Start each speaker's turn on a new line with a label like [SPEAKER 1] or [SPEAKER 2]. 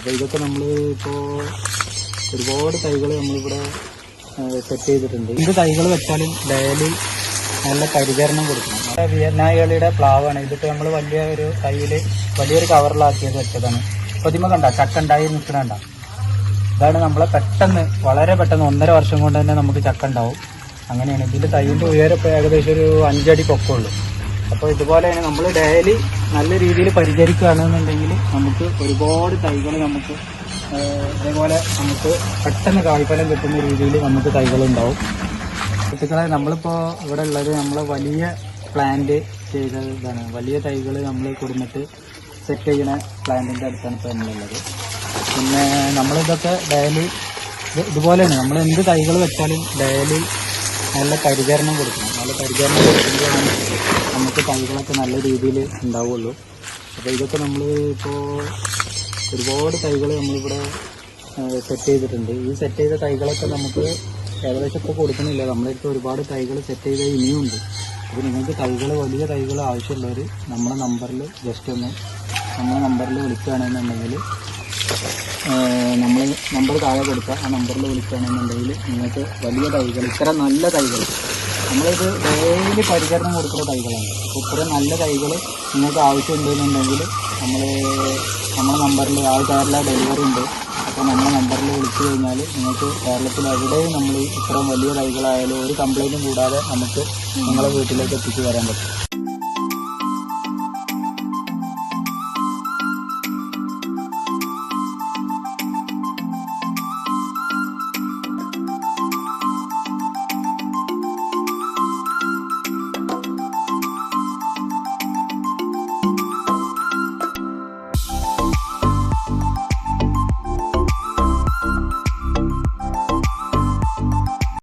[SPEAKER 1] അപ്പോൾ ഇതൊക്കെ നമ്മൾ ഇപ്പോൾ ഒരുപാട് തൈകൾ നമ്മളിവിടെ സെറ്റ് ചെയ്തിട്ടുണ്ട്. ഇത് തൈകൾ വെച്ചാലും ഡയലി നല്ല പരിചരണം കൊടുക്കണം. നമ്മുടെ വിയറ്റ്നായികളിയുടെ പ്ലാവാണ്. ഇതിപ്പോൾ നമ്മൾ വലിയ ഒരു കയ്യിൽ വലിയൊരു കവറിലാക്കിയത് വെച്ചതാണ്. പ്രതിമ കണ്ട ചക്ക ഉണ്ടായി നിൽക്കണണ്ട ഇതാണ് നമ്മളെ പെട്ടെന്ന് വളരെ പെട്ടെന്ന് ഒന്നര വർഷം കൊണ്ട് തന്നെ നമുക്ക് ചക്ക ഉണ്ടാവും. അങ്ങനെയാണ്. ഇതിന്റെ തൈന്റെ ഉയരം ഇപ്പോൾ ഏകദേശം ഒരു അഞ്ചടി പൊക്കമുള്ളൂ. അപ്പോൾ തന്നെ നമ്മൾ ഡെയിലി നല്ല രീതിയിൽ പരിചരിക്കുകയാണെന്നുണ്ടെങ്കിൽ നമുക്ക് ഒരുപാട് തൈകൾ നമുക്ക് അതേപോലെ ഇതേപോലെ നമുക്ക് പെട്ടെന്ന് കായ്ഫലം കിട്ടുന്ന രീതിയിൽ നമുക്ക് തൈകൾ ഉണ്ടാവും കുട്ടികളെ നമ്മളിപ്പോൾ ഇവിടെ ഉള്ളത് നമ്മൾ വലിയ പ്ലാന്റ് ചെയ്ത ഇതാണ്. വലിയ തൈകൾ നമ്മൾ കൊടുന്നിട്ട് സെറ്റ് ചെയ്യുന്ന പ്ലാന്റിന്റെ അടുത്താണ് ഇപ്പോൾ നമ്മളുള്ളത്. പിന്നെ നമ്മളിതൊക്കെ ഡെയിലി ഇതുപോലെ ഇതുപോലെയാണ് നമ്മൾ എന്ത് തൈകൾ വെച്ചാലും ഡെയിലി നല്ല പരിചരണം കൊടുക്കണം. നല്ല പരിചരണം കൊടുക്കുമ്പോഴാണ് നമുക്ക് തൈകളൊക്കെ നല്ല രീതിയിൽ ഉണ്ടാവുള്ളൂ. അപ്പോൾ ഇതൊക്കെ നമ്മൾ ഇപ്പോൾ ഒരുപാട് തൈകൾ നമ്മളിവിടെ സെറ്റ് ചെയ്തിട്ടുണ്ട്. ഈ സെറ്റ് ചെയ്ത തൈകളൊക്കെ നമുക്ക് ഏകദേശം ഇപ്പോൾ കൊടുക്കണില്ല. നമ്മുടെ അടുത്ത് ഒരുപാട് തൈകൾ സെറ്റ് ചെയ്ത ഇനിയുണ്ട്. അപ്പോൾ നിങ്ങൾക്ക് തൈകൾ വലിയ തൈകൾ ആവശ്യമുള്ളവർ നമ്മളെ നമ്പറിൽ ജസ്റ്റ് ഒന്ന് നമ്മുടെ നമ്പറിൽ വിളിക്കുകയാണെന്നുണ്ടെങ്കിൽ നമ്മൾ നമ്പർ താഴെ കൊടുക്കുക ആ നമ്പറിൽ വിളിക്കുകയാണെന്നുണ്ടെങ്കിൽ നിങ്ങൾക്ക് വലിയ തൈകൾ ഇത്ര നല്ല തൈകൾ നമ്മളിത് ഡെയിലി പരിചരണം കൊടുക്കുന്ന തൈകളാണ്. അപ്പോൾ ഇത്ര നല്ല തൈകൾ നിങ്ങൾക്ക് ആവശ്യമുണ്ടെന്നുണ്ടെങ്കിൽ നമ്മൾ നമ്മുടെ നമ്പറിൽ ആ കേരള ഡെലിവറി ഉണ്ട്. അപ്പോൾ നമ്മുടെ നമ്പറിൽ വിളിച്ചു കഴിഞ്ഞാൽ നിങ്ങൾക്ക് കേരളത്തിൽ എവിടെയും നമ്മൾ ഇത്രയും വലിയ തൈകളായാലും ഒരു കംപ്ലൈന്റും കൂടാതെ നമുക്ക് നിങ്ങളെ വീട്ടിലേക്ക് എത്തിച്ചു തരാൻ പറ്റും.